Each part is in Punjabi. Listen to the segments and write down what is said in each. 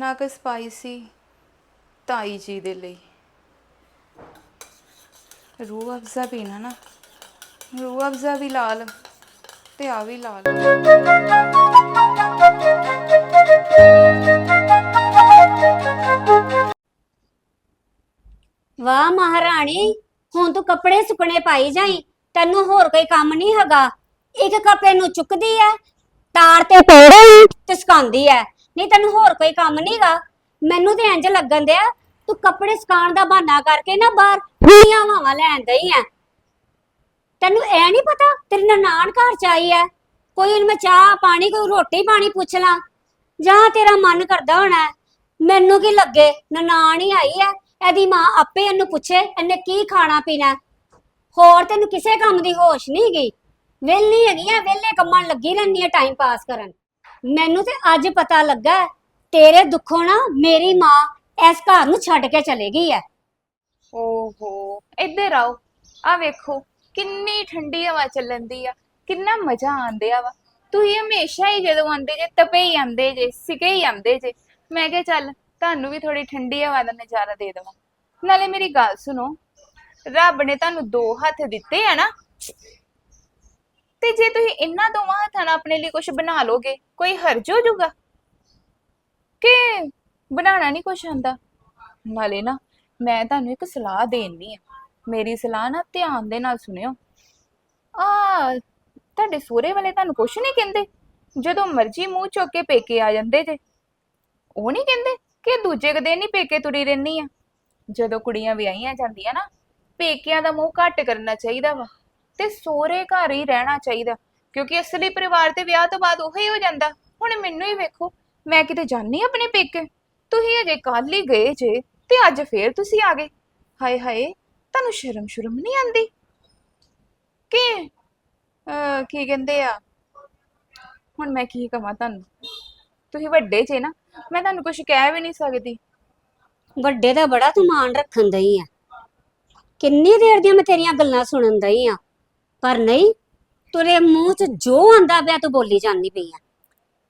ਇੰਨਾ ਕੁ ਸਪਾਈਸੀ ਤਾਈ ਜੀ ਦੇ ਲਈ। ਰੂਹ ਅਫਜ਼ਾ ਪੀਣਾ ਨਾ। ਰੂਹ ਅਫਜ਼ਾ ਵੀ ਲਾਲ ਤੇ ਆ ਵੀ ਲਾਲ ਵਾਹ ਮਹਾਰਾਣੀ, ਹੁਣ ਤੂੰ ਕੱਪੜੇ ਸੁਕਣੇ ਪਾਈ ਜਾਈ, ਤੈਨੂੰ ਹੋਰ ਕੋਈ ਕੰਮ ਨਹੀਂ ਹੈਗਾ। ਇੱਕ ਕੱਪੜੇ ਨੂੰ ਚੁੱਕਦੀ ਐ, ਤਾਰ ਤੇ ਤੋੜਦੀ ਤੇ ਸੁਕਾਉਂਦੀ ਐ। ਨਹੀਂ, ਤੈਨੂੰ ਹੋਰ ਕੋਈ ਕੰਮ ਨਹੀਂਗਾ ਮੈਨੂੰ ਤੇ ਇੰਜ ਲੱਗਣ ਦਿਆ, ਤੂੰ ਕੱਪੜੇ ਸੁਕਾਉਣ ਦਾ ਬਹਾਨਾ ਕਰਕੇ ਨਾ ਬਾਹਰ ਖੁੱਲੀਆਂ ਹਵਾਵਾਂ ਲੈਣ ਦਈ ਐ। ਤੈਨੂੰ ਐ ਨਹੀਂ ਪਤਾ, ਤੇਰੀ ਨਨਾਣ ਘਰ ਚ ਆਈ ਐ। ਕੋਈ ਉਹਨੂੰ ਮੈਂ ਚਾਹ ਪਾਣੀ, ਕੋਈ ਰੋਟੀ ਪਾਣੀ ਪੁੱਛ ਲਾਂ। ਜਾਂ ਤੇਰਾ ਮਨ ਕਰਦਾ ਹੋਣਾ, ਮੈਨੂੰ ਕੀ ਲੱਗੇ? ਨਨਾਣ ਹੀ ਆਈ ਐ। ਇਹਦੀ ਮਾਂ ਆਪੇ ਇਹਨੂੰ ਪੁੱਛੇ, ਇਹਨੇ ਕੀ ਖਾਣਾ ਪੀਣਾ? ਹੋਰ ਤੈਨੂੰ ਕਿਸੇ ਕੰਮ ਦੀ ਹੋਸ਼ ਨਹੀਂ ਗਈ ਵਿਹਲੀ ਹੈਗੀ ਆ ਵਿਹਲੇ ਕੰਮਾਂ ਲੱਗੀ ਰਹਿੰਦੀ ਆ ਟਾਈਮ ਪਾਸ ਕਰਨ। ਮੈਨੂੰ ਤੇ ਅੱਜ ਪਤਾ ਲੱਗਾ ਹੈ, ਤੇਰੇ ਦੁੱਖੋਂ ਨਾ ਮੇਰੀ ਮਾਂ ਇਸ ਘਰ ਨੂੰ ਛੱਡ ਕੇ ਚਲੇ ਗਈ ਹੈ। ਓਹੋ ਇੱਧਰ ਆਓ ਆ ਵੇਖੋ ਕਿੰਨੀ ਠੰਡੀ ਹਵਾ ਚੱਲਣ ਦੀ ਆ ਕਿੰਨਾ ਮਜ਼ਾ ਆਂਦਿਆ ਵਾ। ਤੁਸੀਂ ਹਮੇਸ਼ਾ ਹੀ ਜਦੋਂ ਆਂਦੇ ਜੇ ਤਪੇ ਹੀ ਆਂਦੇ ਜੇ ਸਿਕੇ ਹੀ ਆਂਦੇ ਜੇ। ਮੈਂ ਕਿਹਾ ਚੱਲ ਤੁਹਾਨੂੰ ਵੀ ਥੋੜੀ ਠੰਡੀ ਹਵਾ ਦਾ ਨਜ਼ਾਰਾ ਦੇ ਦੇਵਾਂ। ਨਾਲੇ ਮੇਰੀ ਗੱਲ ਸੁਣੋ ਰੱਬ ਨੇ ਤੁਹਾਨੂੰ ਦੋ ਹੱਥ ਦਿੱਤੇ ਆ ਨਾ ਤੇ ਜੇ ਤੁਸੀਂ ਇਹਨਾਂ ਦੋਵਾਂ ਹੱਥਾਂ ਨਾਲ ਆਪਣੇ ਲਈ ਕੁਝ ਬਣਾ ਲੋਗੇ, ਕੋਈ ਹਰਜ ਹੋ ਜਾਊਗਾ? ਕਿ ਬਣਾਉਣਾ ਨਹੀਂ ਕੁਛ ਆਂਦਾ ਨਾਲੇ ਨਾ, ਮੈਂ ਤੁਹਾਨੂੰ ਇੱਕ ਸਲਾਹ ਦੇਣੀ ਆ। ਮੇਰੀ ਸਲਾਹ ਨਾ ਧਿਆਨ ਦੇ ਨਾਲ ਸੁਣਿਓ। ਆ, ਤੁਹਾਡੇ ਸੋਹਰੇ ਵਾਲੇ ਤੁਹਾਨੂੰ ਕੁਛ ਨਹੀਂ ਕਹਿੰਦੇ? ਜਦੋਂ ਮਰਜ਼ੀ ਮੂੰਹ ਚੁੱਕ ਕੇ ਪੇਕੇ ਆ ਜਾਂਦੇ ਜੇ। ਉਹ ਨਹੀਂ ਕਹਿੰਦੇ ਕਿ ਦੂਜੇ ਕਦੇ ਨਹੀਂ ਪੇਕੇ ਤੁਰੀ ਰਹਿਨੀ ਆ? ਜਦੋਂ ਕੁੜੀਆਂ ਵਿਆਹੀਆਂ ਜਾਂਦੀਆਂ ਨਾ, ਪੇਕਿਆਂ ਦਾ ਮੂੰਹ ਘੱਟ ਕਰਨਾ ਚਾਹੀਦਾ ਵਾ। ਤੇ ਸੋਹਰੇ ਘਰ ਹੀ ਰਹਿਣਾ ਚਾਹੀਦਾ। ਕਿਉਂਕਿ ਅਸਲੀ ਪਰਿਵਾਰ ਤੇ ਵਿਆਹ ਤੋਂ ਬਾਅਦ ਉਹੀ ਹੋ ਜਾਂਦਾ। ਹੁਣ ਮੈਨੂੰ ਹੀ ਵੇਖੋ ਮੈਂ ਕਿਤੇ ਜਾਣੀ ਆਪਣੇ ਪੇਕੇ? ਤੁਸੀਂ ਅਜੇ ਕੱਲ ਹੀ ਗਏ ਜੇ ਤੇ ਅੱਜ ਫੇਰ ਤੁਸੀਂ ਆ ਗਏ। ਹਾਏ ਹਾਏ ਤੁਹਾਨੂੰ ਸ਼ਰਮ ਸ਼ਰਮ ਨਹੀਂ ਆਂਦੀ ਕਿ ਅਹ, ਕੀ ਕਹਿੰਦੇ ਆ? ਹੁਣ ਮੈਂ ਕੀ ਕਵਾਂ ਤੁਹਾਨੂੰ? ਤੁਸੀਂ ਵੱਡੇ ਜੇ ਨਾ ਮੈਂ ਤੁਹਾਨੂੰ ਕੁਝ ਕਹਿ ਵੀ ਨਹੀਂ ਸਕਦੀ। ਵੱਡੇ ਦਾ ਬੜਾ ਤੂੰ ਮਾਣ ਰੱਖਣ ਦਈ ਆ। ਕਿੰਨੀ ਦੇਰ ਦੀਆਂ ਮੈਂ ਤੇਰੀਆਂ ਗੱਲਾਂ ਸੁਣਨ ਦਈ ਆ। ਪਰ ਨਹੀਂ ਤੇਰੇ ਮੂੰਹ 'ਚ ਜੋ ਆਂਦਾ ਪਿਆ ਤੂੰ ਬੋਲੀ ਜਾਂਦੀ ਪਈ ਆ।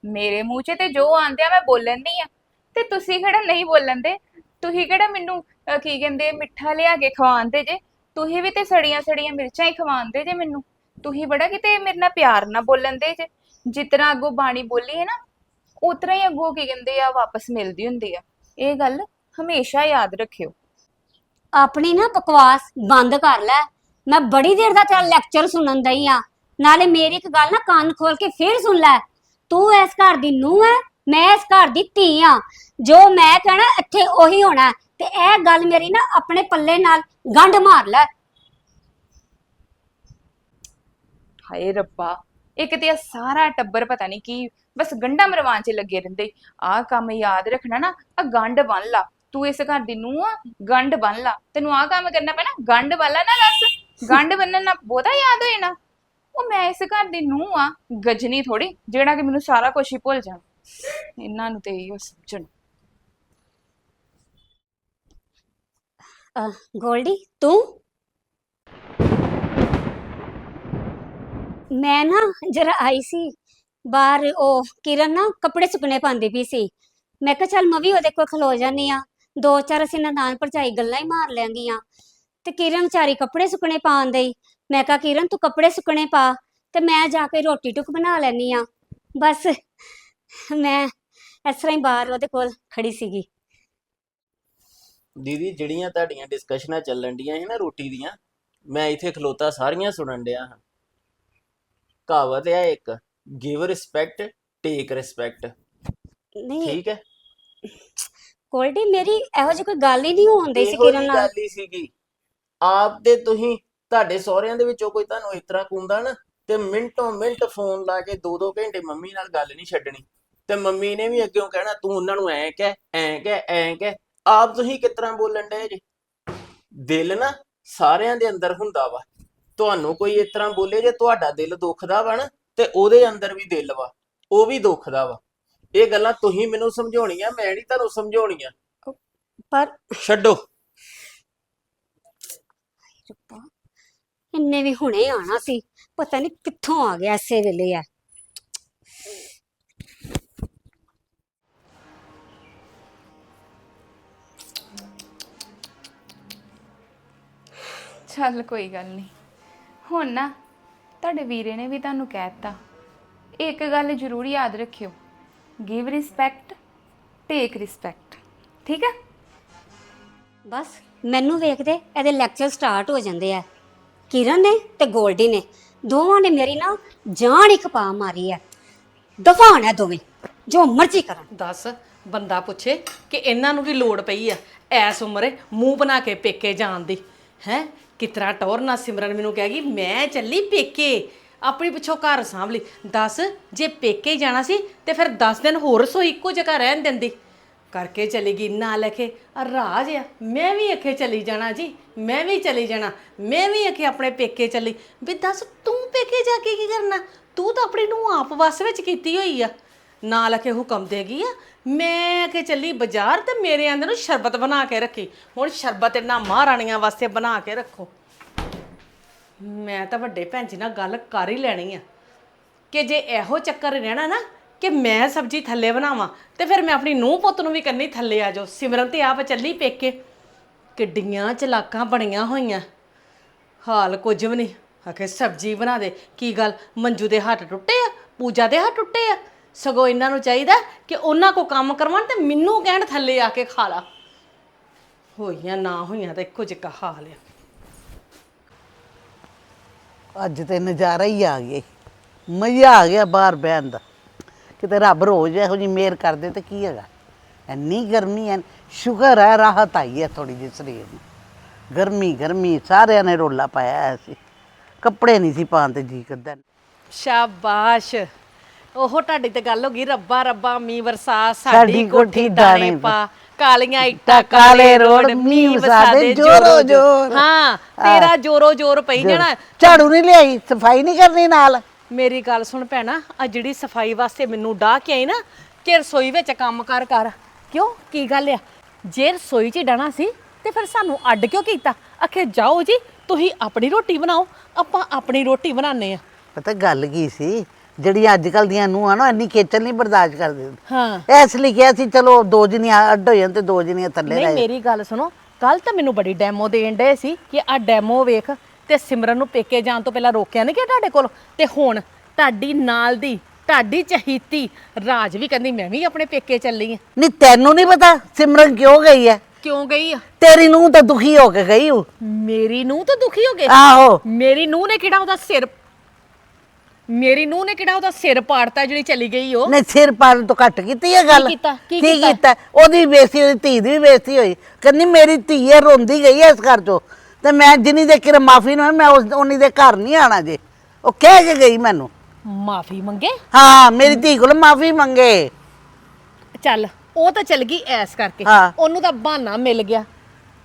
ਮੇਰੇ ਮੂੰਹ 'ਚ ਤੇ ਜੋ ਆਂਦਿਆ ਮੈਂ ਬੋਲਣ ਦੀ ਆ। ਤੇ ਤੁਸੀਂ ਕਿਹੜਾ ਨਹੀਂ ਬੋਲਣ ਦੇ? ਤੁਸੀਂ ਕਿਹੜਾ ਮੈਨੂੰ ਅਹ, ਕੀ ਕਹਿੰਦੇ ਮਿੱਠਾ ਲਿਆ ਕੇ ਖਵਾਉਂਦੇ ਜੇ? ਤੁਸੀਂ ਵੀ ਤੇ ਸੜੀਆਂ ਸੜੀਆਂ ਮਿਰਚਾਂ ਹੀ ਖਵਾਉਂਦੇ ਜੇ ਮੈਨੂੰ। ਤੁਸੀਂ ਬੜਾ ਕਿਤੇ ਮੇਰੇ ਨਾਲ ਪਿਆਰ ਨਾਲ ਬੋਲਣ ਦੇ ਜੇ। ਜਿਤਨਾ ਅੱਗੋਂ ਬਾਣੀ ਬੋਲੀ ਹੈ ਨਾ ਉਤਰਾ ਹੀ ਅੱਗੋਂ ਕੀ ਕਹਿੰਦੇ ਆ ਵਾਪਸ ਮਿਲਦੀ ਹੁੰਦੀ ਆ। ਇਹ ਗੱਲ ਹਮੇਸ਼ਾ ਯਾਦ ਰੱਖਿਓ। ਆਪਣੀ ਨਾ ਬਕਵਾਸ ਬੰਦ ਕਰ ਲੈ। ਮੈਂ ਬੜੀ ਦੇਰ ਦਾ ਤੇਰਾ ਲੈਕਚਰ ਸੁਣਨ ਦਈ ਆ। ਨਾਲੇ ਮੇਰੀ ਇੱਕ ਗੱਲ ਨਾ ਕੰਨ ਖੋਲ ਕੇ ਫੇਰ ਸੁਣ ਲੈ। ਤੂੰ ਇਸ ਘਰ ਦੀ ਨੂੰਹ ਹੈ ਮੈਂ ਇਸ ਘਰ ਦੀ ਧੀ ਆ। ਜੋ ਮੈਂ ਕਹਿਣਾ ਇੱਥੇ ਉਹੀ ਹੋਣਾ ਤੇ ਇਹ ਗੱਲ ਮੇਰੀ ਨਾ ਆਪਣੇ ਪੱਲੇ ਨਾਲ ਗੰਢ ਮਾਰ ਲੈ। ਹਾਏ ਰੱਬਾ ਇੱਕ ਤੇ ਇਹ ਸਾਰਾ ਟੱਬਰ ਪਤਾ ਨਹੀਂ ਕੀ, ਬਸ ਗੰਡਾ ਮਰਵਾਉਣ 'ਚ ਲੱਗੇ ਰਹਿੰਦੇ। ਆਹ ਕੰਮ ਯਾਦ ਰੱਖਣਾ ਨਾ ਆ ਗੰਢ ਬੰਨ ਲਾ। ਤੂੰ ਇਸ ਘਰ ਦੀ ਨੂੰਹ ਆ, ਗੰਢ ਬੰਨ ਲਾ। ਤੈਨੂੰ ਆਹ ਕੰਮ ਕਰਨਾ ਪੈਣਾ, ਗੰਢ ਵਾਲਾ ਨਾ ਦੱਸ। ਗੰਢ ਬੰਨਣ ਨਾਲ ਬਹੁਤਾ ਯਾਦ ਹੋਏ ਨਾ ਉਹ ਮੈਂ ਇਸ ਘਰ ਦੀ ਨੂੰਹ ਆ ਗਜਨੀ ਥੋੜੀ ਜਿਹੜਾ ਕਿ ਮੈਨੂੰ ਸਾਰਾ ਕੁਝ ਹੀ ਭੁੱਲ ਜਾਣਾ। ਇਹਨਾਂ ਨੂੰ ਤੇ ਇਹੋ ਸਮਝਣ। ਅਹ, ਗੋਲਡੀ ਤੂੰ? ਮੈਂ ਨਾ ਜਰਾ ਆਈ ਸੀ ਬਾਹਰ ਉਹ ਕਿਰਨ ਨਾ ਕੱਪੜੇ ਸੁੱਕਣੇ ਪਾਉਂਦੀ ਪਈ ਸੀ। ਮੈਂ ਕਿਹਾ ਚੱਲ ਮੈਂ ਵੀ ਉਹਦੇ ਕੋਲ ਖਲੋ ਜਾਨੀ ਆ ਦੋ ਚਾਰ ਅਸੀਂ ਨਨਾਣ ਭਰਜਾਈ ਗੱਲਾਂ ਹੀ ਮਾਰ ਲੈਂਗੀਆਂ ਤੇ ਕਿਰਨ ਵਿਚਾਰੀ ਕੱਪੜੇ ਸੁਕਣੇ ਪਾਉਣ ਦਈ ਮੈਂ ਕਿਹਾ ਕਿਰਨ ਤੂੰ ਕੱਪੜੇ ਸੁਕਣੇ ਪਾ ਤੇ ਮੈਂ ਜਾ ਕੇ ਰੋਟੀ ਟੁੱਕ ਬਣਾ ਲੈਨੀ ਆ। ਬਸ ਮੈਂ ਇਸ ਤਰ੍ਹਾਂ ਹੀ ਬਾਹਰ ਉਹਦੇ ਕੋਲ ਖੜੀ ਸੀਗੀ। ਦੀਦੀ ਜਿਹੜੀਆਂ ਤੁਹਾਡੀਆਂ ਡਿਸਕਸ਼ਨਾਂ ਚੱਲਣ ਡੀਆਂ ਸੀ ਨਾ ਰੋਟੀ ਦੀਆਂ ਮੈਂ ਇੱਥੇ ਖਲੋਤਾ ਸਾਰੀਆਂ ਸੁਣਨ ਡਿਆ ਹਾਂ। ਕਹਾਵਤ ਹੈ ਇੱਕ ਗਿਵ ਰਿਸਪੈਕਟ ਟੇਕ ਰਿਸਪੈਕਟ ਨਹੀਂ। ਠੀਕ ਹੈ? ਗੋਲਡੀ ਮੇਰੀ ਇਹੋ ਜਿਹੀ ਕੋਈ ਗੱਲ ਹੀ ਨਹੀਂ ਹੁੰਦੀ ਸੀ ਇਹੋ ਕਿਰਨ ਨਾਲ। ਗੱਲ ਹੀ ਸੀਗੀ। ਆਪ ਤੇ ਤੁਸੀਂ ਤੁਹਾਡੇ ਸਹੁਰਿਆਂ ਦੇ ਵਿੱਚੋਂ ਕੋਈ ਤੁਹਾਨੂੰ ਇਸ ਤਰ੍ਹਾਂ ਕੁੰਦਾ ਨਾ ਤੇ ਮਿੰਟੋ ਮਿੰਟ ਫੋਨ ਲਾ ਕੇ ਦੋ ਦੋ ਘੰਟੇ ਮੰਮੀ ਨਾਲ ਗੱਲ ਨਹੀਂ ਛੱਡਣੀ। ਤੇ ਮੰਮੀ ਨੇ ਵੀ ਅੱਗਿਓਂ ਕਹਿਣਾ ਤੂੰ ਉਹਨਾਂ ਨੂੰ ਐਂ ਕਹਿ ਐਂ ਕਹਿ ਐਂ ਕਹਿ। ਆਪ ਤੁਸੀਂ ਕਿਸ ਤਰ੍ਹਾਂ ਬੋਲਣ ਡਏ ਜੇ? ਦਿਲ ਨਾ ਸਾਰਿਆਂ ਦੇ ਅੰਦਰ ਹੁੰਦਾ ਵਾ। ਤੁਹਾਨੂੰ ਕੋਈ ਇਸ ਤਰ੍ਹਾਂ ਬੋਲੇ ਜੇ ਤੁਹਾਡਾ ਦਿਲ ਦੁਖਦਾ ਵਾ ਨਾ ਤੇ ਉਹਦੇ ਅੰਦਰ ਵੀ ਦਿਲ ਵਾ ਉਹ ਵੀ ਦੁਖਦਾ ਵਾ। ਇਹ ਗੱਲਾਂ ਤੁਸੀਂ ਮੈਨੂੰ ਸਮਝਾਉਣੀਆਂ ਮੈਂ ਨਹੀਂ ਤੁਹਾਨੂੰ ਸਮਝਾਉਣੀਆਂ। ਪਰ ਛੱਡੋ। ਇੰਨੇ ਵੀ ਹੁਣੇ ਆਣਾ ਸੀ। ਪਤਾ ਨਹੀਂ ਕਿੱਥੋਂ ਆ ਗਿਆ ਇਸੇ ਵੇਲੇ ਯਾਰ। ਚੱਲ ਕੋਈ ਗੱਲ ਨਹੀਂ ਹੁਣ ਨਾ ਤੁਹਾਡੇ ਵੀਰੇ ਨੇ ਵੀ ਤੁਹਾਨੂੰ ਕਹਿ ਦਿੱਤਾ। ਇੱਕ ਗੱਲ ਜ਼ਰੂਰ ਯਾਦ ਰੱਖਿਓ। ਗਿਵ ਰਿਸਪੈਕਟ ਟੇਕ ਰਿਸਪੈਕਟ ਠੀਕ ਆ? ਬਸ ਮੈਨੂੰ ਵੇਖਦੇ ਇਹਦੇ ਲੈਕਚਰ ਸਟਾਰਟ ਹੋ ਜਾਂਦੇ ਆ। ਕਿਰਨ ਨੇ ਤੇ ਗੋਲਡੀ ਨੇ। ਦੋਵਾਂ ਨੇ ਮੇਰੀ ਨਾ ਜਾਨ ਇੱਕ ਪਾ ਮਾਰੀ ਹੈ ਦਫਾਨ ਹੈ ਦੋਵੇਂ, ਜੋ ਮਰਜ਼ੀ ਕਰਨ। ਦੱਸ, ਬੰਦਾ ਪੁੱਛੇ ਕਿ ਇਹਨਾਂ ਨੂੰ ਕੀ ਲੋੜ ਪਈ ਆ ਐਸ ਉਮਰੇ ਮੂੰਹ ਬਣਾ ਕੇ ਪੇਕੇ ਜਾਣ ਦੀ। ਹੈ, ਕਿਤਰਾ ਟੌਰ ਨਾ ਸਿਮਰਨ ਮੈਨੂੰ ਕਹਿ ਗਈ, ਮੈਂ ਚੱਲੀ ਪੇਕੇ, ਆਪਣੀ ਪਿੱਛੋਂ ਘਰ ਸਾਂਭ ਲਈ। ਦੱਸ, ਜੇ ਪੇਕੇ ਜਾਣਾ ਸੀ ਤੇ ਫਿਰ 10 ਦਿਨ ਹੋਰ ਸੋ ਇੱਕੋ ਜਗ੍ਹਾ ਰਹਿਣ ਦਿੰਦੀ। ਕਰਕੇ ਚਲੀ ਗਈ ਨਾ ਲਖੇ। ਰਾਜ ਆ, ਮੈਂ ਵੀ ਅਖੇ ਚਲੀ ਜਾਣਾ ਜੀ, ਮੈਂ ਵੀ ਚਲੀ ਜਾਣਾ, ਮੈਂ ਵੀ ਅਖੇ ਆਪਣੇ ਪੇਕੇ ਚੱਲੀ। ਵੀ ਦੱਸ, ਤੂੰ ਪੇਕੇ ਜਾ ਕੇ ਕੀ ਕਰਨਾ? ਤੂੰ ਤਾਂ ਆਪਣੀ ਨੂੰ ਆਪ ਵਸ ਵਿੱਚ ਕੀਤੀ ਹੋਈ ਆ। ਨਾਲ ਅਖੇ ਹੁਕਮ ਦੇਗੀ ਆ, ਮੈਂ ਅਖੇ ਚੱਲੀ ਬਾਜ਼ਾਰ ਤੇ ਮੇਰੇ ਆਂਦੇ ਨੂੰ ਸ਼ਰਬਤ ਬਣਾ ਕੇ ਰੱਖੀ। ਹੁਣ ਸ਼ਰਬਤ ਇਹਨਾਂ ਮਹਾਰਾਣੀਆਂ ਵਾਸਤੇ ਬਣਾ ਕੇ ਰੱਖੋ। ਮੈਂ ਤਾਂ ਵੱਡੇ ਭੈਣ ਜੀ ਨਾਲ ਗੱਲ ਕਰ ਹੀ ਲੈਣੀ ਆ। ਕਿ ਜੇ ਇਹੋ ਚੱਕਰ ਰਹਿਣਾ ਨਾ ਕਿ ਮੈਂ ਸਬਜ਼ੀ ਥੱਲੇ ਬਣਾਵਾਂ ਤੇ ਫਿਰ ਮੈਂ ਆਪਣੀ ਨੂੰਹ ਪੁੱਤ ਨੂੰ ਵੀ ਕੰਨੀ ਥੱਲੇ ਆ ਜਾਓ। ਸਿਮਰਨ ਤੇ ਆਪ ਚੱਲੀ ਪੇਕੇ। ਕਿੱਡੀਆਂ ਚਲਾਕਾਂ ਬਣੀਆਂ ਹੋਈਆਂ। ਹਾਲ ਕੁਝ ਵੀ ਨਹੀਂ। ਆਖੇ, ਸਬਜ਼ੀ ਬਣਾ ਦੇ। ਕੀ ਗੱਲ? ਮੰਜੂ ਦੇ ਹੱਥ ਟੁੱਟੇ ਆ? ਪੂਜਾ ਦੇ ਹੱਥ ਟੁੱਟੇ ਆ? ਸਗੋਂ ਇਹਨਾਂ ਨੂੰ ਚਾਹੀਦਾ ਕਿ ਉਹਨਾਂ ਕੋ ਕੰਮ ਕਰਵਾਉਣ ਤੇ ਮੈਨੂੰ ਕਹਿਣ ਥੱਲੇ ਆ ਕੇ ਖਾ ਲਾ। ਹੋਈਆਂ ਨਾ ਹੋਈਆਂ ਤਾਂ ਇੱਕੋ ਜਿਹਾ ਹਾਲ ਆ। ਅੱਜ ਤੇ ਨਜ਼ਾਰਾ ਹੀ ਆ ਗਿਆ। ਮਜ਼ਾ ਆ ਗਿਆ ਬਾਹਰ ਬਹਿਣ ਦਾ। ਕਿਤੇ ਰੱਬ ਰੋਜ਼ ਇਹੋ ਜੀ ਮਿਹਰ ਕਰਦੇ ਤੇ ਕੀ ਹੈਗਾ? ਇੰਨੀ ਗਰਮੀ ਐ ਸ਼ੁਕਰ ਹੈ ਰਾਹਤ ਆਈ ਹੈ ਥੋੜੀ ਜਿਹੀ ਸਰੀਰ ਨੂੰ। ਗਰਮੀ ਗਰਮੀ ਸਾਰਿਆਂ ਨੇ ਰੋਲਾ ਪਾਇਆ ਹੋਇਆ ਸੀ। ਕੱਪੜੇ ਨਹੀਂ ਸੀ ਪਾਉਣ ਤੇ ਜੀ ਕਰਦਾ। ਸ਼ਾਬਾਸ਼। ਉਹ ਤੁਹਾਡੀ ਤੇ ਗੱਲ ਹੋ ਗਈ ਰੱਬਾ ਰੱਬਾ ਮੀ ਵਰਸਾ ਸਾਡੀ ਕੋਠੀ ਦਾਣੇ ਪਾ। ਕਾਲੀਆਂ ਇੱਟਾਂ ਕਾਲੇ ਰੋਡ, ਮੀਂਹ ਮੀ ਵਸਾ ਵਸਾ ਦੇ ਦੇ ਜ਼ੋਰੋ ਜੋਰੋ ਜ਼ੋਰ। ਜੋਰ ਹਾਂ ਤੇਰਾ ਜੋਰੋ ਜੋਰ ਪਈ ਜਾਣਾ। ਝਾੜੂ ਨਹੀਂ ਲਿਆਈ ਸਫ਼ਾਈ ਨਹੀਂ ਕਰਨੀ ਨਾਲ। ਮੇਰੀ ਗੱਲ ਸੁਣ ਭੈਣਾ ਆ ਜਿਹੜੀ ਸਫ਼ਾਈ ਵਾਸਤੇ ਮੈਨੂੰ ਡਾਹ ਕੇ ਆਈ ਨਾ ਕਿ ਰਸੋਈ ਵਿੱਚ ਕੰਮ ਕਰ ਕਰ। ਕਿਉਂ? ਕੀ ਗੱਲ ਆ? ਜੇ ਰਸੋਈ 'ਚ ਡਾਣਾ ਸੀ ਤੇ ਫਿਰ ਸਾਨੂੰ ਅੱਡ ਕਿਉਂ ਕੀਤਾ? ਆਖੇ ਜਾਓ ਜੀ ਤੁਸੀਂ ਆਪਣੀ ਰੋਟੀ ਬਣਾਓ ਆਪਾਂ ਆਪਣੀ ਰੋਟੀ ਬਣਾਉਂਦੇ ਆ ਪਤਾ ਗੱਲ ਕੀ ਸੀ? ਜਿਹੜੀ ਅੱਜ ਕੱਲ ਦੀਆਂ ਨੂੰਹਾਂ ਨਾ ਇੰਨੀ ਖੇਚਲ ਨਹੀਂ ਬਰਦਾਸ਼ਤ ਕਰਦੇ। ਹਾਂ। ਇਸ ਲਈ ਕਿਹਾ ਸੀ ਚਲੋ ਦੋ ਜਣੀਆਂ ਅੱਡ ਹੋ ਜਾਣ ਤੇ ਦੋ ਜਣੀਆਂ ਥੱਲੇ ਨਹੀਂ ਰਹਿ ਮੇਰੀ ਗੱਲ ਸੁਣੋ ਕੱਲ ਤਾਂ ਮੈਨੂੰ ਬੜੀ ਡੈਮੋ ਦੇਣ ਡੇ ਸੀ ਕਿ ਆ ਡੈਮੋ ਵੇਖ ਤੇ ਸਿਮਰਨ ਨੂੰ ਪੇਕੇ ਜਾਣ ਤੋਂ ਪਹਿਲਾਂ ਰੋਕਿਆ ਨਹੀਂ ਕਿ ਤੁਹਾਡੇ ਕੋਲ? ਤੇ ਹੁਣ ਤੁਹਾਡੀ ਨਾਲ ਦੀ ਤੁਹਾਡੀ ਚਹੀਤੀ ਰਾਜ ਵੀ ਕਹਿੰਦੀ ਮੈਂ ਵੀ ਆਪਣੇ ਪੇਕੇ ਚੱਲੀ ਆ। ਨਹੀਂ ਤੈਨੂੰ ਨਹੀਂ ਪਤਾ ਸਿਮਰਨ ਕਿਉਂ ਗਈ ਹੈ ਕਿਉਂ ਗਈ ਆ? ਤੇਰੀ ਨੂੰ ਤਾਂ ਦੁਖੀ ਹੋ ਕੇ ਗਈ ਉਹ ਮੇਰੀ ਨੂੰ ਤਾਂ ਦੁਖੀ ਹੋ ਗਏ ਆਹੋ। ਮੇਰੀ ਨੂੰ ਨੇ ਕਿਹੜਾ ਉਹਦਾ ਸਿਰ ਮੇਰੀ ਨੂੰ ਨੇ ਕਿਹੜਾ ਉਹਦਾ ਸਿਰ ਪਾੜਤਾ ਜਿਹੜੀ ਚਲੀ ਗਈ ਉਹ? ਨੇ ਸਿਰ ਪਾਣ ਤੋਂ ਘੱਟ ਕੀਤੀ ਇਹ ਗੱਲ? ਕੀਤਾ? ਕੀ ਕੀਤਾ? ਕੀਤਾ? ਉਹਦੀ ਬੇਇੱਜ਼ਤੀ ਉਹਦੀ ਧੀ ਦੀ ਵੀ ਬੇਇੱਜ਼ਤੀ ਹੋਈ। ਕਹਿੰਦੀ ਮੇਰੀ ਧੀ ਹੈ ਰੋਂਦੀ ਗਈ ਹੈ ਇਸ ਘਰ ਚੋਂ। ਤੇ ਮੈਂ ਜਿੰਨੀ ਦੇ ਕਿਰ ਮਾਫੀ ਨਾ ਮੈਂ ਉਸ ਉਨੀ ਦੇ ਘਰ ਨਹੀਂ ਆਣਾ ਜੇ। ਉਹ ਕਹਿ ਕੇ ਗਈ ਮੈਨੂੰ। ਮਾਫੀ ਮੰਗੇ? ਹਾਂ ਮੇਰੀ ਧੀ ਕੋਲ ਮਾਫੀ ਮੰਗੇ। ਚੱਲ ਉਹ ਤਾਂ ਚਲ ਗਈ ਐਸ ਕਰਕੇ। ਹਾਂ। ਉਹਨੂੰ ਤਾਂ ਬਹਾਨਾ ਮਿਲ ਗਿਆ।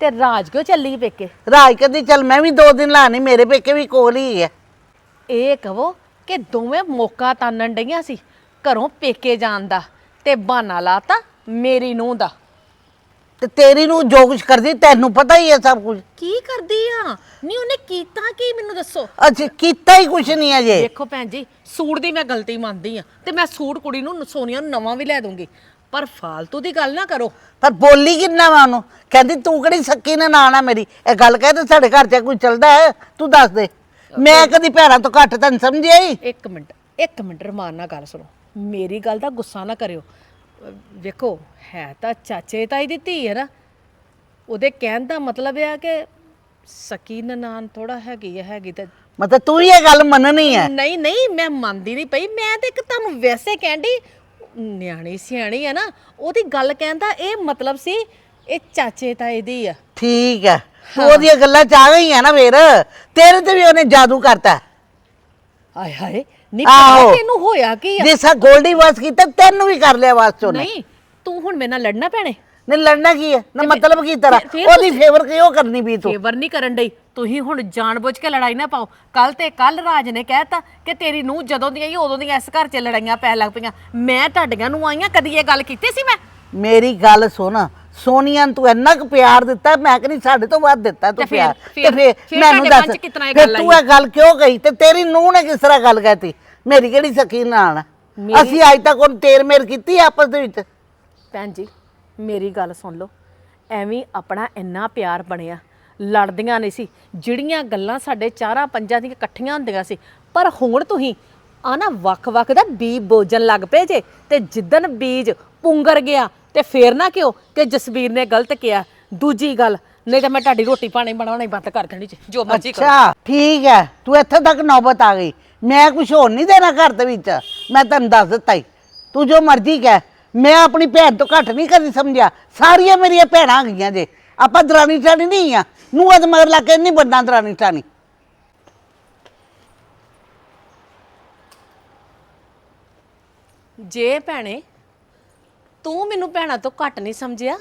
ਤੇ ਰਾਜ ਕਿਉਂ ਚੱਲੀ ਪੇਕੇ? ਰਾਜ ਕਹਿੰਦੀ ਚੱਲ ਮੈਂ ਵੀ ਦੋ ਦਿਨ ਲਾਣੀ ਮੇਰੇ ਪੇਕੇ ਵੀ ਕੋਲ ਹੀ ਹੈ। ਇਹ ਕਹੋ ਕਿ ਦੋਵੇਂ ਮੌਕਾ ਤਾਨਣ ਡਈਆਂ ਸੀ ਘਰੋਂ ਪੇਕੇ ਜਾਣ ਦਾ ਤੇ ਬਹਾਨਾ ਲਾਤਾ ਮੇਰੀ ਨੂੰਹ ਦਾ। ਤੇ ਤੇਰੀ ਨੂੰ ਜੋ ਕੁਝ ਕਰਦੀ ਤੈਨੂੰ ਪਤਾ ਹੀ ਹੈ ਸਭ ਕੁਝ ਕੀ ਕਰਦੀ ਆ? ਨਹੀਂ ਉਹਨੇ ਕੀਤਾ ਕੀ ਮੈਨੂੰ ਦੱਸੋ? ਅੱਛਾ ਕੀਤਾ ਹੀ ਕੁਝ ਨਹੀਂ ਅਜੇ ਦੇਖੋ ਭੈਣ ਜੀ ਸੂਟ ਦੀ ਮੈਂ ਗਲਤੀ ਮੰਨਦੀ ਆ ਤੇ ਮੈਂ ਸੂਟ ਕੁੜੀ ਨੂੰ ਸੋਨੀਆ ਨੂੰ ਨਵਾਂ ਵੀ ਲੈ ਦੂੰਗੀ। ਪਰ ਫਾਲਤੂ ਦੀ ਗੱਲ ਨਾ ਕਰੋ। ਪਰ ਬੋਲੀ ਕਿੰਨਾ ਵਾ ਉਹਨੂੰ? ਕਹਿੰਦੀ ਤੂੰ ਕਿਹੜੀ ਸੱਕੀ ਨੇ ਨਾਣਾ ਮੇਰੀ? ਇਹ ਗੱਲ ਕਹਿ ਤੇ ਸਾਡੇ ਘਰ 'ਚ ਕੋਈ ਚੱਲਦਾ ਹੈ? ਤੂੰ ਦੱਸ ਦੇ। ਮੈਂ ਕਦੀ ਭੈਣਾਂ ਤੋਂ ਘੱਟ ਤੈਨੂੰ ਸਮਝਿਆ ਹੀ ਇੱਕ ਮਿੰਟ ਇੱਕ ਮਿੰਟ ਰਮਾਨ ਨਾਲ ਗੱਲ ਸੁਣੋ। ਮੇਰੀ ਗੱਲ ਦਾ ਗੁੱਸਾ ਨਾ ਕਰਿਓ। ਵੇਖੋ ਹੈ ਤਾਂ ਚਾਚੇ ਤਾਈ ਦੀ ਧੀ ਹੈ ਨਾ। ਉਹਦੇ ਕਹਿਣ ਦਾ ਮਤਲਬ ਇਹ ਆ ਕਿ ਸਕੀ ਨਨਾਨ ਥੋੜਾ ਹੈਗੀ ਹੈ ਹੈਗੀ ਤੇ ਮਤਲਬ ਤੂੰ ਹੀ ਇਹ ਗੱਲ ਮੰਨਣੀ ਹੈ। ਨਹੀਂ ਨਹੀਂ ਮੈਂ ਮੰਨਦੀ ਨਹੀਂ ਪਈ। ਮੈਂ ਤੇ ਇੱਕ ਤੁਹਾਨੂੰ ਵੈਸੇ ਕਹਿੰਦੀ ਨਿਆਣੀ ਸਿਆਣੀ ਹੈ ਨਾ ਉਹਦੀ ਗੱਲ ਕਹਿਣ ਦਾ ਇਹ ਮਤਲਬ ਸੀ ਇਹ ਚਾਚੇ ਤਾਏ ਦੀ ਆ। ਠੀਕ ਹੈ। ਤੂੰ ਉਹਦੀਆਂ ਗੱਲਾਂ ਚ ਆ ਗਈ ਹੈ ਨਾ ਫੇਰ। ਤੇਰੇ ਤੇ ਵੀ ਉਹਨੇ ਜਾਦੂ ਕਰਤਾ। ਹਾਏ ਹਾਏ ਨਹੀਂ ਆਹੋ। ਪਤਾ ਤੈਨੂੰ ਹੋਇਆ ਕੀ ਆ? ਜਿਸਾ ਗੋਲਡੀ ਵਾਸ ਕੀਤਾ ਤੈਨੂੰ ਵੀ ਕਰ ਲਿਆ ਵਾਸ ਚੋਂ ਨੇ ਨਹੀਂ ਤੂੰ ਹੁਣ ਮੇਰੇ ਨਾਲ ਲੜਨਾ ਪੈਣੇ ਨਹੀਂ ਲੜਨਾ ਕੀ ਹੈ ਨਾ ਮਤਲਬ ਕੀ ਤੇਰਾ? ਫਿਰ- ਫਿਰ ਉਹਦੀ ਫੇਵਰ ਕਿਉਂ ਕਰਨੀ ਵੀ ਤੂੰ? ਫੇਵਰ ਨਹੀਂ ਕਰਨ ਡਈ। ਤੁਸੀਂ ਹੁਣ ਜਾਣਬੁੱਝ ਕੇ ਲੜਾਈ ਨਾ ਪਾਓ। ਕੱਲ ਤੇ ਕੱਲ ਰਾਜ ਨੇ ਕਹਿਤਾ ਕਿ ਤੇਰੀ ਨੂੰ ਜਦੋਂ ਦੀ ਆਈ ਉਦੋਂ ਦੀਆਂ ਇਸ ਘਰ 'ਚ ਲੜਾਈਆਂ ਪੈ ਲੱਗ ਪਈਆਂ। ਮੈਂ ਤੁਹਾਡੀਆਂ ਨੂੰ ਆਈਆਂ ਕਦੀ ਇਹ ਗੱਲ ਕੀਤੀ ਸੀ ਮੈਂ? ਮੇਰੀ ਗੱਲ ਸੁਣ। ਸੋਨੀਆ ਨੂੰ ਤੂੰ ਇੰਨਾ ਕੁ ਪਿਆਰ ਦਿੱਤਾ ਮੈਂ ਕਹਿੰਦੀ ਸਾਡੇ ਤੋਂ ਵੱਧ ਦਿੱਤਾ ਤੂੰ ਤੇ ਫਿਰ- ਪਿਆਰ। ਫਿਰ- ਤੇ ਫਿਰ ਮੈਨੂੰ ਤੁਹਾਡੇ ਦੱਸ ਮਨ 'ਚ ਕਿਤਨਾ ਇਹ ਫਿਰ ਗੱਲ ਤੂੰ ਆਈ? ਇਹ ਗੱਲ ਕਿਉਂ ਗਈ ਤੇ ਤੇਰੀ ਨੂੰਹ ਨੇ ਕਿਸ ਤਰ੍ਹਾਂ ਗੱਲ ਕਹਿਤੀ? ਮੇਰੀ ਕਿਹੜੀ ਸਕੀ ਨਾਲ? ਅਸੀਂ ਅੱਜ ਤੱਕ ਉਹ ਤੇਰ ਮੇਰ ਕੀਤੀ ਆਪਸ ਦੇ ਵਿੱਚ? ਭੈਣ ਜੀ ਮੇਰੀ ਗੱਲ ਸੁਣ ਲਓ। ਐਵੇਂ ਆਪਣਾ ਇੰਨਾ ਪਿਆਰ ਬਣਿਆ। ਲੜਦੀਆਂ ਨਹੀਂ ਸੀ। ਜਿਹੜੀਆਂ ਗੱਲਾਂ ਸਾਡੇ ਚਾਰਾਂ ਪੰਜਾਂ ਦੀਆਂ ਇਕੱਠੀਆਂ ਹੁੰਦੀਆਂ ਸੀ। ਪਰ ਹੁਣ ਤੁਸੀਂ ਆ ਨਾ ਵੱਖ-ਵੱਖ ਦਾ ਬੀਜ ਬੋਜਣ ਲੱਗ ਪਏ ਜੇ। ਤੇ ਜਿੱਦਨ ਬੀਜ ਪੁੰਗਰ ਗਿਆ ਤੇ ਫੇਰ ਨਾ ਕਿਉਂ ਕਿ ਜਸਵੀਰ ਨੇ ਗਲਤ ਕਿਹਾ। ਦੂਜੀ ਗੱਲ ਨਹੀਂ ਤਾਂ ਮੈਂ ਤੁਹਾਡੀ ਰੋਟੀ ਪਾਣੀ ਬਣਾਉਣਾ ਹੀ ਬੰਦ ਕਰ ਦੇਣੀ ਜੀ ਜੋ ਮਰਜ਼ੀ ਕਰੋ। ਅੱਛਾ ਠੀਕ ਹੈ। ਤੂੰ ਇੱਥੇ ਤੱਕ ਨੌਬਤ ਆ ਗਈ। ਮੈਂ ਕੁਝ ਹੋਰ ਨਹੀਂ ਦੇਣਾ ਘਰ ਦੇ ਵਿੱਚ। ਮੈਂ ਤੈਨੂੰ ਦੱਸ ਦਿੱਤਾ ਹੀ ਤੂੰ ਜੋ ਮਰਜ਼ੀ ਕਹਿ। ਮੈਂ ਆਪਣੀ ਭੈਣ ਤੋਂ ਘੱਟ ਨਹੀਂ ਕਦੀ ਸਮਝਿਆ। ਸਾਰੀਆਂ ਮੇਰੀਆਂ ਭੈਣਾਂ ਹੈਗੀਆਂ ਜੇ। ਆਪਾਂ ਦਰਾਣੀ ਚਾਣੀ ਨਹੀਂ ਆ। ਨੂੰ ਅਦ ਮਗਰ ਲਾ ਕੇ ਨਹੀਂ ਬੰਦਾ ਦਰਾਣੀ ਚਾਣੀ ਜੇ ਭੈਣੇ, ਤੂੰ ਮੈਨੂੰ ਭੈਣਾਂ ਤੋਂ ਘੱਟ ਨਹੀਂ ਸਮਝਿਆ,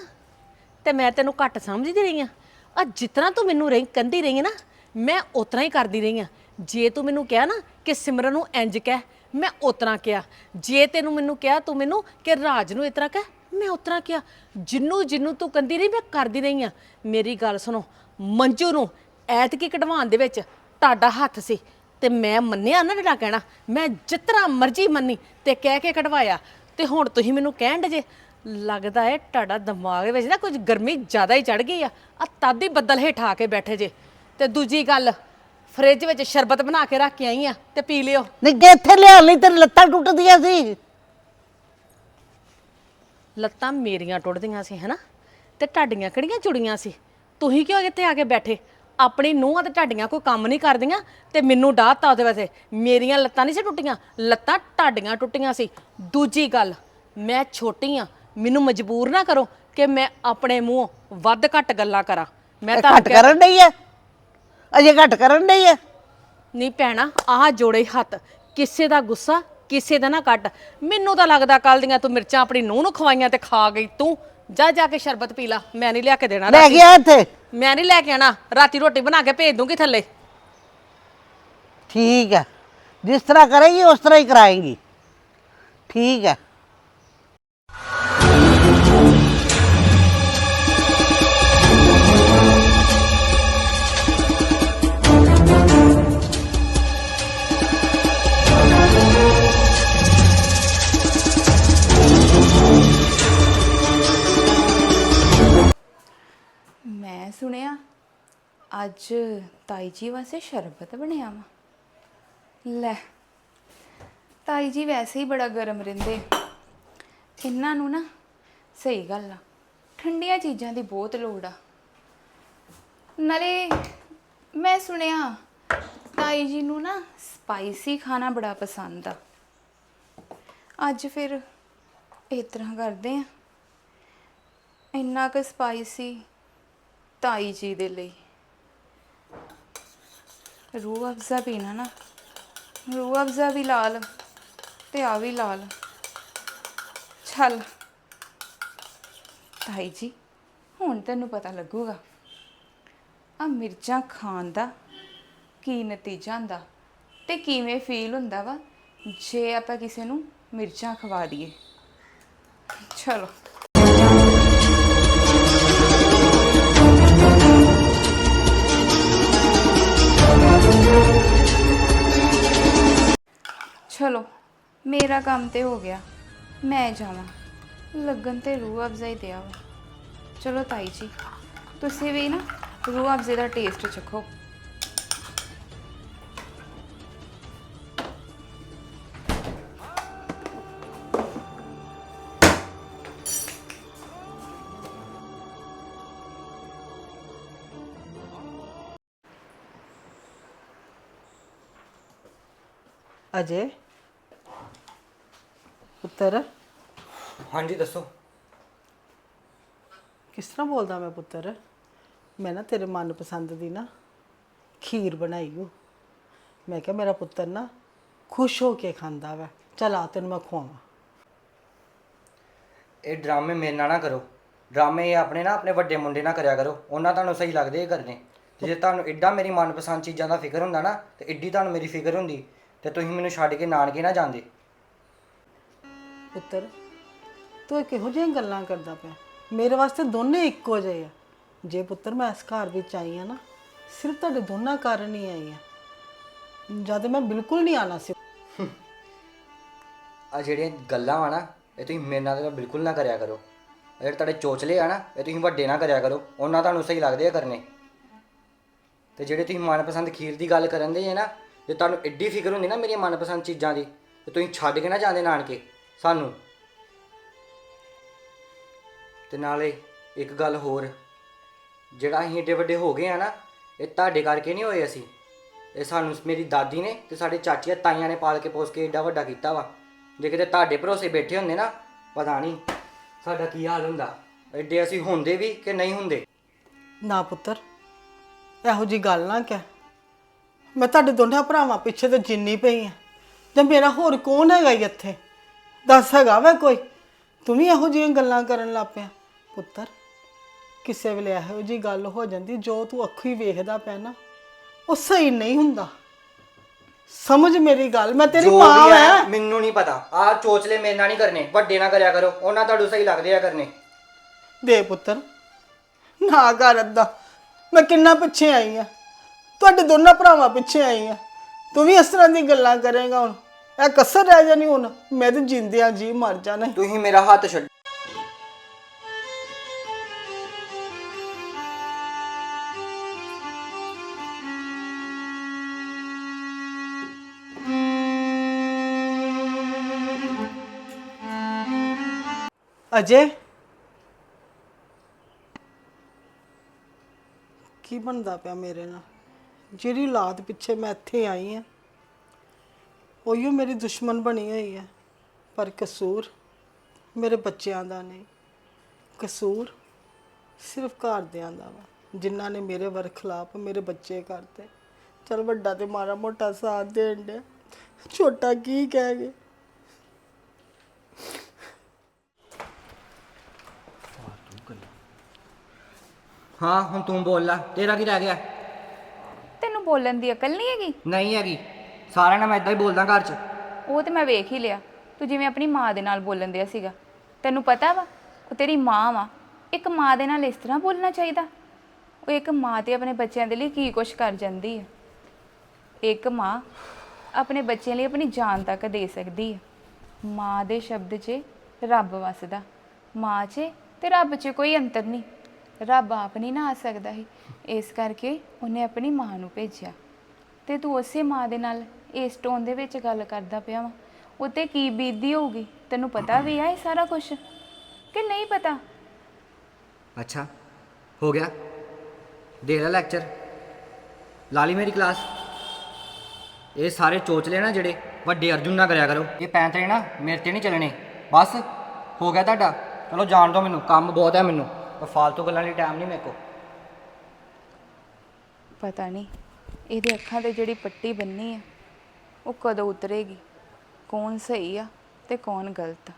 ਤੇ ਮੈਂ ਤੈਨੂੰ ਘੱਟ ਸਮਝਦੀ ਰਹੀ ਆ ਆ ਜਿਤਨਾ ਤੂੰ ਮੈਨੂੰ ਰਹੀ ਕੰਦੀ ਰਹੀ ਹੈ ਨਾ, ਮੈਂ ਉਤਨਾ ਹੀ ਕਰਦੀ ਰਹੀ ਆ ਜੇ ਤੂੰ ਮੈਨੂੰ ਕਿਹਾ ਨਾ ਕਿ ਸਿਮਰਨ ਨੂੰ ਇੰਜ ਕਹਿ, ਮੈਂ ਉਤਨਾ ਕਿਹਾ। ਜੇ ਤੈਨੂੰ ਮੈਨੂੰ ਕਿਹਾ, ਤੂੰ ਮੈਨੂੰ ਕਿ ਰਾਜ ਨੂੰ ਇਤਨਾ ਕਹਿ, ਮੈਂ ਉਤਨਾ ਕਿਹਾ। ਜਿੰਨੂੰ ਜਿੰਨੂੰ ਤੂੰ ਕੰਦੀ ਰਹੀ, ਮੈਂ ਕਰਦੀ ਰਹੀ ਆ ਮੇਰੀ ਗੱਲ ਸੁਣੋ, ਮੰਜੂ ਨੂੰ ਐਤਕੀ ਕਢਵਾਉਣ ਦੇ ਵਿੱਚ ਤੁਹਾਡਾ ਹੱਥ ਸੀ ਤੇ ਮੈਂ ਮੰਨਿਆ ਨਾ ਜਿਹੜਾ ਕਹਿਣਾ। ਮੈਂ ਜਿਤਨਾ ਮਰਜ਼ੀ ਮੰਨੀ ਤੇ ਕਹਿ ਕੇ ਕਢਵਾਇਆ। ਤੇ ਹੁਣ ਤੁਸੀਂ ਮੈਨੂੰ ਕਹਿਣ ਡੇ ਜੇ, ਲੱਗਦਾ ਹੈ ਤੁਹਾਡਾ ਦਿਮਾਗ ਵਿੱਚ ਨਾ ਕੁਝ ਗਰਮੀ ਜ਼ਿਆਦਾ ਹੀ ਚੜ ਗਈ ਆ। ਆ ਤਦ ਹੀ ਬੱਦਲ ਹੇਠਾ ਕੇ ਬੈਠੇ ਜੇ। ਤੇ ਦੂਜੀ ਗੱਲ ਫ੍ਰਿਜ ਵਿੱਚ ਸ਼ਰਬਤ ਬਣਾ ਕੇ ਰੱਖ ਕੇ ਆਈ ਆ ਤੇ ਪੀ ਲਿਓ। ਨਹੀਂ ਜੇ ਇੱਥੇ ਲਿਆ ਲਈ ਤੇਰੀ ਲੱਤਾਂ ਟੁੱਟਦੀਆਂ ਸੀ। ਲੱਤਾਂ ਮੇਰੀਆਂ ਟੁੱਟਦੀਆਂ ਸੀ ਹਨਾ? ਤੇ ਢਾਡੀਆਂ ਕਿਹੜੀਆਂ ਚੁੜੀਆਂ ਸੀ? ਤੁਸੀਂ ਕਿਉਂ ਇੱਥੇ ਆ ਕੇ ਬੈਠੇ? ਆਪਣੀ ਨੂੰਹਾਂ ਤੇ ਢਾਡੀਆਂ ਕੋਈ ਕੰਮ ਨਹੀਂ ਕਰਦੀਆਂ ਤੇ ਮੈਨੂੰ ਡਾਹਤਾ ਉਹਦੇ ਵਾਸਤੇ। ਮੇਰੀਆਂ ਲੱਤਾਂ ਨਹੀਂ ਸੀ ਟੁੱਟੀਆਂ ਲੱਤਾਂ ਢਾਡੀਆਂ ਟੁੱਟੀਆਂ ਸੀ। ਦੂਜੀ ਗੱਲ ਮੈਂ ਛੋਟੀ ਆ ਮੈਨੂੰ ਮਜਬੂਰ ਨਾ ਕਰੋ ਕਿ ਮੈਂ ਆਪਣੇ ਮੂੰਹ ਵੱਧ ਘੱਟ ਗੱਲਾਂ ਕਰਾਂ। ਮੈਂ ਇਹ ਤਾਂ ਘੱਟ ਕਰਨ ਡਈ ਹੈ ਅਜੇ ਘੱਟ ਕਰਨ ਡਈ ਹੈ ਨਹੀਂ ਭੈਣਾ ਆਹ ਜੋੜੇ ਹੱਥ। ਕਿਸੇ ਦਾ ਗੁੱਸਾ ਕਿਸੇ ਦਾ ਨਾ ਕੱਢ ਮੈਨੂੰ ਤਾਂ ਲੱਗਦਾ ਕੱਲ ਦੀਆਂ ਤੂੰ ਮਿਰਚਾਂ ਆਪਣੀ ਨੂੰਹ ਨੂੰ ਖਵਾਈਆਂ ਤੇ ਖਾ ਗਈ ਤੂੰ। ਜਾ ਜਾ ਕੇ ਸ਼ਰਬਤ ਪੀ ਲਾ ਮੈਂ ਨਹੀਂ ਲਿਆ ਕੇ ਦੇਣਾ ਲੈ ਰਾਤੀ। ਗਿਆ ਇੱਥੇ? ਮੈਂ ਨਹੀਂ ਲੈ ਕੇ ਆਣਾ ਰਾਤੀ ਰੋਟੀ ਬਣਾ ਕੇ ਭੇਜ ਦੂੰਗੀ ਥੱਲੇ। ਠੀਕ ਹੈ ਜਿਸ ਤਰ੍ਹਾਂ ਕਰੇਗੀ ਉਸ ਤਰ੍ਹਾਂ ਹੀ ਕਰਾਏਗੀ। ਠੀਕ ਹੈ ਮੈਂ ਸੁਣਿਆ, ਅੱਜ ਤਾਈ ਜੀ ਵਾਸਤੇ ਸ਼ਰਬਤ ਬਣਿਆ ਵਾ। ਲੈ, ਤਾਈ ਜੀ ਵੈਸੇ ਹੀ ਬੜਾ ਗਰਮ ਰਹਿੰਦੇ। ਇਹਨਾਂ ਨੂੰ ਨਾ ਸਹੀ ਗੱਲ ਆ, ਠੰਡੀਆਂ ਚੀਜ਼ਾਂ ਦੀ ਬਹੁਤ ਲੋੜ ਆ। ਨਾਲੇ ਮੈਂ ਸੁਣਿਆ, ਤਾਈ ਜੀ ਨੂੰ ਨਾ ਸਪਾਈਸੀ ਖਾਣਾ ਬੜਾ ਪਸੰਦ ਆ। ਅੱਜ ਫਿਰ ਇਸ ਤਰ੍ਹਾਂ ਕਰਦੇ ਆ। ਇੰਨਾ ਕੁ ਸਪਾਈਸੀ ਤਾਈ ਜੀ ਦੇ ਲਈ। ਰੂਹ ਅਫਜ਼ਾ ਪੀਣਾ ਨਾ ਰੂਹ ਅਫਜ਼ਾ ਵੀ ਲਾਲ ਤੇ ਆ ਵੀ ਲਾਲ। ਚੱਲ ਤਾਈ ਜੀ, ਹੁਣ ਤੈਨੂੰ ਪਤਾ ਲੱਗੂਗਾ। ਆ ਮਿਰਚਾਂ ਖਾਣ ਦਾ ਕੀ ਨਤੀਜਾ ਹੁੰਦਾ ਤੇ ਕਿਵੇਂ ਫੀਲ ਹੁੰਦਾ ਵਾ ਜੇ ਆਪਾਂ ਕਿਸੇ ਨੂੰ ਮਿਰਚਾਂ ਖਵਾ ਦਈਏ। ਚਲੋ। ਚਲੋ, ਮੇਰਾ ਕੰਮ ਤੇ ਹੋ ਗਿਆ। ਮੈਂ ਜਾਵਾਂ। ਲੱਗਣ ਤੇ ਰੂਹ ਅਫਜ਼ਾ ਹੀ ਦਿਆ ਵਾ। ਚਲੋ ਤਾਈ ਜੀ, ਤੁਸੀਂ ਵੀ ਨਾ ਰੂਹ ਅਫਜ਼ੇ ਦਾ ਟੇਸਟ ਚੱਖੋ। ਅਜੇ? ਪੁੱਤਰ? ਹਾਂਜੀ ਦੱਸੋ। ਕਿਸ ਤਰ੍ਹਾਂ ਬੋਲਦਾ ਮੈਂ ਪੁੱਤਰ? ਮੈਂ ਨਾ ਤੇਰੇ ਮਨਪਸੰਦ ਦੀ ਨਾ ਖੀਰ ਬਣਾਈ ਓ। ਮੈਂ ਕਿਹਾ ਮੇਰਾ ਪੁੱਤਰ ਨਾ ਖੁਸ਼ ਹੋ ਕੇ ਖਾਂਦਾ ਵਾ। ਚਲ ਆ ਤੈਨੂੰ ਮੈਂ ਖਵਾਵਾਂ। ਇਹ ਡਰਾਮੇ ਮੇਰੇ ਨਾਲ ਨਾ ਕਰੋ। ਡਰਾਮੇ ਇਹ ਆਪਣੇ ਨਾ ਆਪਣੇ ਵੱਡੇ ਮੁੰਡੇ ਨਾਲ ਕਰਿਆ ਕਰੋ। ਉਹਨਾਂ ਤੁਹਾਨੂੰ ਸਹੀ ਲੱਗਦੇ ਇਹ ਕਰਨੇ ਤੇ ਜੇ ਤੁਹਾਨੂੰ ਐਡਾ ਮੇਰੀ ਮਨਪਸੰਦ ਚੀਜ਼ਾਂ ਦਾ ਫਿਕਰ ਹੁੰਦਾ ਨਾ ਤੇ ਐਡੀ ਤੁਹਾਨੂੰ ਮੇਰੀ ਫਿਕਰ ਹੁੰਦੀ ਤੇ ਤੁਸੀਂ ਮੈਨੂੰ ਛੱਡ ਕੇ ਨਾਨਕੇ ਨਾ ਜਾਂਦੇ। ਪੁੱਤਰ, ਤੂੰ ਇਹ ਕਿਹੋ ਜਿਹੀਆਂ ਗੱਲਾਂ ਕਰਦਾ ਪਿਆ? ਮੇਰੇ ਵਾਸਤੇ ਦੋਨੇ ਇੱਕੋ ਜਿਹੇ ਆ। ਜੇ ਪੁੱਤਰ ਮੈਂ ਇਸ ਘਰ ਵਿੱਚ ਆਈ ਆ ਨਾ, ਸਿਰਫ ਤੁਹਾਡੇ ਦੋਨਾਂ ਕਾਰਨ ਹੀ ਆਈ ਆ। ਜਦ ਮੈਂ ਬਿਲਕੁਲ ਨਹੀਂ ਆਣਾ ਸੀ। ਆ ਜਿਹੜੀਆਂ ਗੱਲਾਂ ਆ ਨਾ, ਇਹ ਤੁਸੀਂ ਮੇਰੇ ਨਾਲ ਤਾਂ ਬਿਲਕੁਲ ਨਾ ਕਰਿਆ ਕਰੋ। ਇਹ ਜਿਹੜੇ ਤੁਹਾਡੇ ਚੋਚਲੇ ਆ ਨਾ, ਇਹ ਤੁਸੀਂ ਵੱਡੇ ਨਾ ਕਰਿਆ ਕਰੋ। ਉਹਨਾਂ ਤੁਹਾਨੂੰ ਸਹੀ ਲੱਗਦੇ ਆ ਕਰਨੇ। ਤੇ ਜਿਹੜੇ ਤੁਸੀਂ ਮਨਪਸੰਦ ਖੀਰ ਦੀ ਗੱਲ ਕਰਨ ਦੇ ਜੇ ਨਾ, ਜੇ ਤੁਹਾਨੂੰ ਐਡੀ ਫਿਕਰ ਹੁੰਦੀ ਨਾ ਮੇਰੀਆਂ ਮਨਪਸੰਦ ਚੀਜ਼ਾਂ ਦੀ, ਤੇ ਤੁਸੀਂ ਛੱਡ ਕੇ ਨਾ ਜਾਂਦੇ ਨਾਨਕੇ। ਸਾਨੂੰ। ਤੇ ਨਾਲੇ ਇੱਕ ਗੱਲ ਹੋਰ, ਜਿਹੜਾ ਅਸੀਂ ਏਡੇ ਵੱਡੇ ਹੋ ਗਏ ਆ ਨਾ, ਇਹ ਤੁਹਾਡੇ ਕਰਕੇ ਨਹੀਂ ਹੋਏ ਅਸੀਂ। ਇਹ ਸਾਨੂੰ, ਮੇਰੀ ਦਾਦੀ ਨੇ ਤੇ ਸਾਡੇ ਚਾਚੀਆਂ ਤਾਈਆਂ ਨੇ ਪਾਲ ਕੇ ਪੋਸ ਕੇ ਏਡਾ ਵੱਡਾ ਕੀਤਾ ਵਾ। ਜੇ ਕਿਤੇ ਤੁਹਾਡੇ ਭਰੋਸੇ ਬੈਠੇ ਹੁੰਦੇ ਨਾ, ਪਤਾ ਨਹੀਂ ਸਾਡਾ ਕੀ ਹਾਲ ਹੁੰਦਾ। ਐਡੇ ਅਸੀਂ ਹੁੰਦੇ ਵੀ ਕਿ ਨਹੀਂ ਹੁੰਦੇ? ਨਾ ਪੁੱਤਰ, ਇਹੋ ਜੀ ਗੱਲ ਨਾ ਕਹਿ। ਮੈਂ ਤੁਹਾਡੇ ਦੋਨਾਂ ਭਰਾਵਾਂ ਪਿੱਛੇ ਤੇ ਜਿੰਨੀ ਪਈ ਆ। ਤੇ ਮੇਰਾ ਹੋਰ ਕੌਣ ਹੈਗਾ ਈ ਇੱਥੇ? ਦੱਸ ਹੈਗਾ ਵਾ ਕੋਈ? ਤੂੰ ਵੀ ਇਹੋ ਜਿਹੀਆਂ ਗੱਲਾਂ ਕਰਨ ਲੱਗ ਪਿਆ। ਪੁੱਤਰ ਕਿਸੇ ਵੇਲੇ ਇਹੋ ਜੀ ਗੱਲ ਹੋ ਜਾਂਦੀ ਜੋ ਤੂੰ ਅੱਖੀ ਵੇਖਦਾ ਪਿਆ ਨਾ ਉਹ ਸਹੀ ਨਹੀਂ ਹੁੰਦਾ। ਸਮਝ ਮੇਰੀ ਗੱਲ ਮੈਂ ਤੇਰੀ ਜੋ ਮਾਂ ਵੀ ਆ ਮੈਨੂੰ ਨਹੀਂ ਪਤਾ। ਆ ਚੋਚਲੇ ਮੇਰੇ ਨਾਲ ਨਹੀਂ ਕਰਨੇ ਵੱਡੇ ਨਾ ਕਰਿਆ ਕਰੋ। ਉਹਨਾਂ ਤੁਹਾਨੂੰ ਸਹੀ ਲੱਗਦੇ ਆ ਕਰਨੇ। ਦੇ ਪੁੱਤਰ ਨਾ ਕਰ ਅੱਦਾ ਮੈਂ ਕਿੰਨਾ ਪਿੱਛੇ ਆਈ ਆ। ਤੁਹਾਡੇ ਦੋਨਾਂ ਭਰਾਵਾਂ ਪਿੱਛੇ ਆਈ ਆ। ਤੂੰ ਵੀ ਇਸ ਤਰ੍ਹਾਂ ਦੀ ਗੱਲਾਂ ਕਰੇਗਾ ਹੁਣ। ਇਹ ਕਸਰ ਰਹਿ ਜਾਣੀ ਹੁਣ। ਮੈਂ ਤੇ ਜਿੰਦਿਆਂ ਜੀ ਮਰ ਜਾਣਾ ਤੁਸੀਂ ਮੇਰਾ ਹੱਥ ਛੱਡ ਅਜੇ? ਕੀ ਬਣਦਾ ਪਿਆ ਮੇਰੇ ਨਾਲ? ਜਿਹੜੀ ਔਲਾਦ ਪਿੱਛੇ ਮੈਂ ਇੱਥੇ ਆਈ ਆ। ਉਹੀਓ ਮੇਰੀ ਦੁਸ਼ਮਣ ਬਣੀ ਹੋਈ ਹੈ ਪਰ ਕਸੂਰ ਮੇਰੇ ਬੱਚਿਆਂ ਦਾ ਨਹੀਂ। ਕਸੂਰ ਸਿਰਫ ਘਰਦਿਆਂ ਦਾ ਵਾ ਜਿਨ੍ਹਾਂ ਨੇ ਮੇਰੇ ਵਰ ਖਿਲਾਫ ਮੇਰੇ ਬੱਚੇ ਕਰਤੇ। ਚਲ ਵੱਡਾ ਤੇ ਮਾਰਾ ਮੋਟਾ ਸਾਥ ਦੇਣ ਦੇ ਛੋਟਾ ਕੀ ਕਹਿ ਗਏ? ਹਾਂ ਹੁਣ ਤੂੰ ਬੋਲ ਲੈ। ਤੇਰਾ ਕੀ ਰਹਿ ਗਿਆ? ਤੈਨੂੰ ਬੋਲਣ ਦੀ ਅਕਲ ਨਹੀਂ ਹੈਗੀ? ਨਹੀਂ ਹੈਗੀ। ਸਾਰਿਆਂ ਨਾਲ ਮੈਂ ਇਦਾਂ ਹੀ ਬੋਲਦਾ ਘਰ 'ਚ। ਉਹ ਤੇ ਮੈਂ ਵੇਖ ਹੀ ਲਿਆ। ਤੂੰ ਜਿਵੇਂ ਆਪਣੀ ਮਾਂ ਦੇ ਨਾਲ ਬੋਲਣ ਦਿਆ ਸੀਗਾ। ਤੈਨੂੰ ਪਤਾ ਵਾ, ਉਹ ਤੇਰੀ ਮਾਂ ਵਾ। ਇੱਕ ਮਾਂ ਦੇ ਨਾਲ ਇਸ ਤਰ੍ਹਾਂ ਬੋਲਣਾ ਚਾਹੀਦਾ। ਉਹ ਇੱਕ ਮਾਂ ਤੇ ਆਪਣੇ ਬੱਚਿਆਂ ਦੇ ਲਈ ਕੀ ਕੁਛ ਕਰ ਜਾਂਦੀ ਹੈ ਇੱਕ ਮਾਂ ਆਪਣੇ ਬੱਚਿਆਂ ਲਈ ਆਪਣੀ ਜਾਨ ਤੱਕ ਦੇ ਸਕਦੀ ਹੈ ਮਾਂ ਦੇ ਸ਼ਬਦ 'ਚ ਰੱਬ ਵਸਦਾ। ਮਾਂ 'ਚ ਤੇ ਰੱਬ 'ਚ ਕੋਈ ਅੰਤਰ ਨਹੀਂ। ਰੱਬ ਆਪ ਨਹੀਂ ਨਾ ਆ ਸਕਦਾ ਸੀ। ਇਸ ਕਰਕੇ ਉਹਨੇ ਆਪਣੀ ਮਾਂ ਨੂੰ ਭੇਜਿਆ। ਤੇ ਤੂੰ ਉਸੇ ਮਾਂ ਦੇ ਨਾਲ ਇਸ ਟੋਨ ਦੇ ਵਿੱਚ ਗੱਲ ਕਰਦਾ ਪਿਆ ਵਾ। ਉੱਤੇ ਕੀ ਬੀਤਦੀ ਹੋਊਗੀ? ਤੈਨੂੰ ਪਤਾ ਵੀ ਆ ਇਹ ਸਾਰਾ ਕੁਝ ਕਿ ਨਹੀਂ ਪਤਾ? ਅੱਛਾ ਹੋ ਗਿਆ। ਦੇ ਲੈ ਲੈਕਚਰ ਲਾ ਲਈ ਮੇਰੀ ਕਲਾਸ ਇਹ ਸਾਰੇ ਚੋਚਲੇ ਨਾ ਜਿਹੜੇ ਵੱਡੇ ਅਰਜੁਨ ਨਾ ਕਰਿਆ ਕਰੋ। ਇਹ ਪੈਂਤਰੇ ਨਾ ਮੇਰੇ ਤੇ ਨਹੀਂ ਚੱਲਣੇ। ਬਸ ਹੋ ਗਿਆ ਤੁਹਾਡਾ। ਚਲੋ ਜਾਣ ਦਿਓ ਮੈਨੂੰ। ਕੰਮ ਬਹੁਤ ਹੈ ਮੈਨੂੰ। ਪਰ ਫਾਲਤੂ ਗੱਲਾਂ ਲਈ ਟਾਈਮ ਨਹੀਂ ਮੇਰੇ ਕੋਲ। ਪਤਾ ਨਹੀਂ। ਇਹਦੇ ਅੱਖਾਂ ਤੇ ਜਿਹੜੀ ਪੱਟੀ ਬੰਨੀ ਹੈ ਉਹ ਕਦੋਂ ਉਤਰੇਗੀ? ਕੌਣ ਸਹੀ ਆ ਤੇ ਕੌਣ ਗਲਤ?